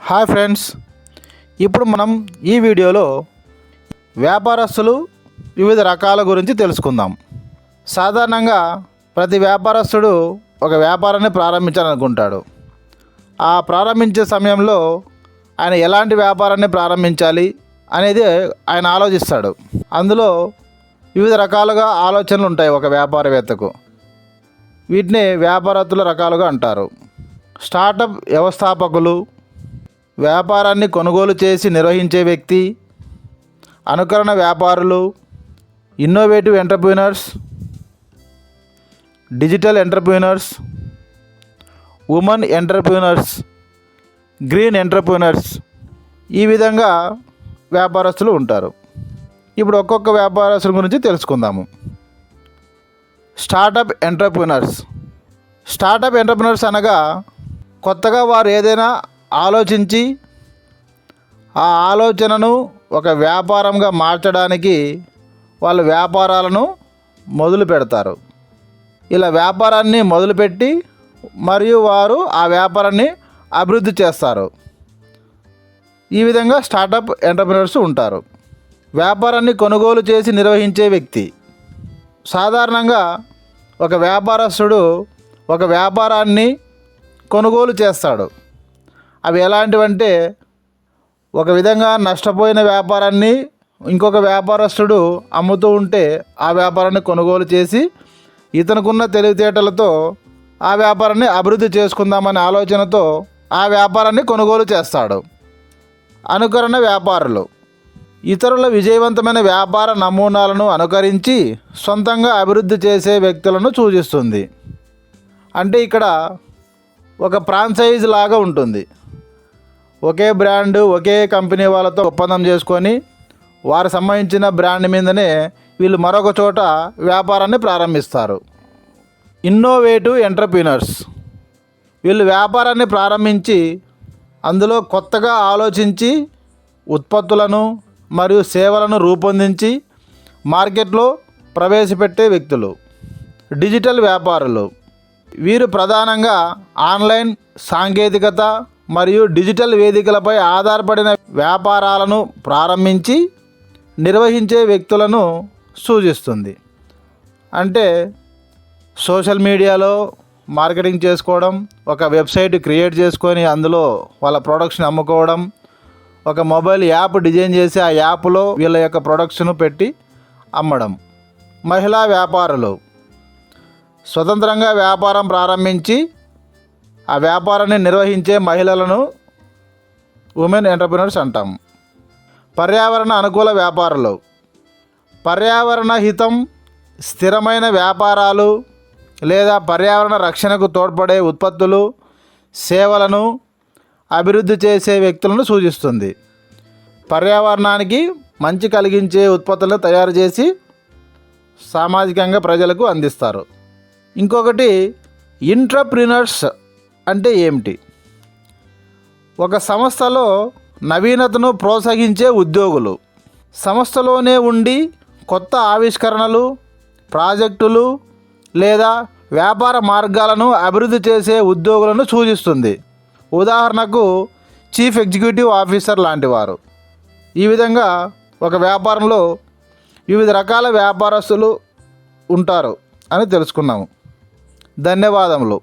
Hi friends. ఇప్పుడు మనం ఈ వీడియోలో వ్యాపారస్తులు వివిధ రకాల గురించి తెలుసుకుందాం. సాధారణంగా ప్రతి వ్యాపారస్తుడు ఒక వ్యాపారాన్ని ప్రారంభించాలనుకుంటాడు. ఆ ప్రారంభించే సమయంలో ఆయన ఎలాంటి వ్యాపారాన్ని ప్రారంభించాలి అనేది ఆయన ఆలోచిస్తాడు. అందులో వివిధ రకాలుగా ఆలోచనలు ఉంటాయి ఒక వ్యాపారవేత్తకు. వీటిని వ్యాపారత్తుల రకాలుగా అంటారు. స్టార్టప్ వ్యవస్థాపకులు వ్యాపారాన్ని కొనుగోలు చేసి నిర్వహించే వ్యక్తి అనుకరణ వ్యాపారులు innovative entrepreneurs digital entrepreneurs women entrepreneurs green entrepreneurs ఈ విధంగా వ్యాపారస్తులు ఉంటారు. ఇప్పుడు ఒక్కొక్క వ్యాపారస్తుల గురించి తెలుసుకుందాము. స్టార్టప్ ఎంటర్ప్రీనర్స్ స్టార్టప్ ఎంటర్ప్రీనర్స్ అనగా కొత్తగా వారు ఏదైనా ఆలోచించి ఆ ఆలోచనను ఒక వ్యాపారంగా మార్చడానికి వాళ్ళ వ్యాపారాలను మొదలు పెడతారు. ఇలా వ్యాపారాన్ని మొదలుపెట్టి మరియు వారు ఆ వ్యాపారాన్ని అభివృద్ధి చేస్తారు. ఈ విధంగా స్టార్టప్ ఎంటర్ప్రినర్స్ ఉంటారు. వ్యాపారాన్ని కొనుగోలు చేసి నిర్వహించే వ్యక్తి. సాధారణంగా ఒక వ్యాపారస్తుడు ఒక వ్యాపారాన్ని కొనుగోలు చేస్తాడు. అవి ఎలాంటివంటే ఒక విధంగా నష్టపోయిన వ్యాపారాన్ని ఇంకొక వ్యాపారస్తుడు అమ్ముతూ ఉంటే ఆ వ్యాపారాన్ని కొనుగోలు చేసి ఇతనుకున్న తెలివితేటలతో ఆ వ్యాపారాన్ని అభివృద్ధి చేసుకుందామనే ఆలోచనతో ఆ వ్యాపారాన్ని కొనుగోలు చేస్తాడు. అనుకరణ వ్యాపారులు. ఇతరుల విజయవంతమైన వ్యాపార నమూనాలను అనుకరించి సొంతంగా అభివృద్ధి చేసే వ్యక్తులను సూచిస్తుంది. అంటే ఇక్కడ ఒక ఫ్రాంచైజ్ లాగా ఉంటుంది. ఒకే బ్రాండ్ ఒకే కంపెనీ వాళ్ళతో ఒప్పందం చేసుకొని వారు సంబంధించిన బ్రాండ్ మీదనే వీళ్ళు మరొక చోట వ్యాపారాన్ని ప్రారంభిస్తారు. ఇన్నోవేటివ్ ఎంటర్ప్రీనర్స్ వీళ్ళు వ్యాపారాన్ని ప్రారంభించి అందులో కొత్తగా ఆలోచించి ఉత్పత్తులను మరియు సేవలను రూపొందించి మార్కెట్లో ప్రవేశపెట్టే వ్యక్తులు డిజిటల్ వ్యాపారులు. వీరు ప్రధానంగా ఆన్లైన్ సాంకేతికత మరియు డిజిటల్ వేదికలపై ఆధారపడిన వ్యాపారాలను ప్రారంభించి నిర్వహించే వ్యక్తులను సూచిస్తుంది. అంటే సోషల్ మీడియాలో మార్కెటింగ్ చేసుకోవడం ఒక వెబ్సైట్ క్రియేట్ చేసుకొని అందులో వాళ్ళ ప్రొడక్ట్స్ని అమ్ముకోవడం ఒక మొబైల్ యాప్ డిజైన్ చేసి ఆ యాప్లో వీళ్ళ యొక్క ప్రొడక్ట్స్ను పెట్టి అమ్మడం. మహిళా వ్యాపారులు స్వతంత్రంగా వ్యాపారం ప్రారంభించి ఆ వ్యాపారాన్ని నిర్వహించే మహిళలను ఉమెన్ ఎంటర్ప్రినర్స్ అంటాం. పర్యావరణ అనుకూల వ్యాపారులు. పర్యావరణ హితం స్థిరమైన వ్యాపారాలు లేదా పర్యావరణ రక్షణకు తోడ్పడే ఉత్పత్తులు సేవలను అభివృద్ధి చేసే వ్యక్తులను సూచిస్తుంది. పర్యావరణానికి మంచి కలిగించే ఉత్పత్తులను తయారు చేసి సామాజికంగా ప్రజలకు అందిస్తారు. ఇంకొకటి ఇంట్రప్రినర్స్ అంటే ఏమిటి? ఒక సంస్థలో నవీనతను ప్రోత్సహించే ఉద్యోగులు సంస్థలోనే ఉండి కొత్త ఆవిష్కరణలు ప్రాజెక్టులు లేదా వ్యాపార మార్గాలను అభివృద్ధి చేసే ఉద్యోగులను సూచిస్తుంది. ఉదాహరణకు చీఫ్ ఎగ్జిక్యూటివ్ ఆఫీసర్ లాంటి వారు ఈ విధంగా ఒక వ్యాపారంలో వివిధ రకాల వ్యాపారస్తులు ఉంటారు అని తెలుసుకున్నాము. ధన్యవాదములు.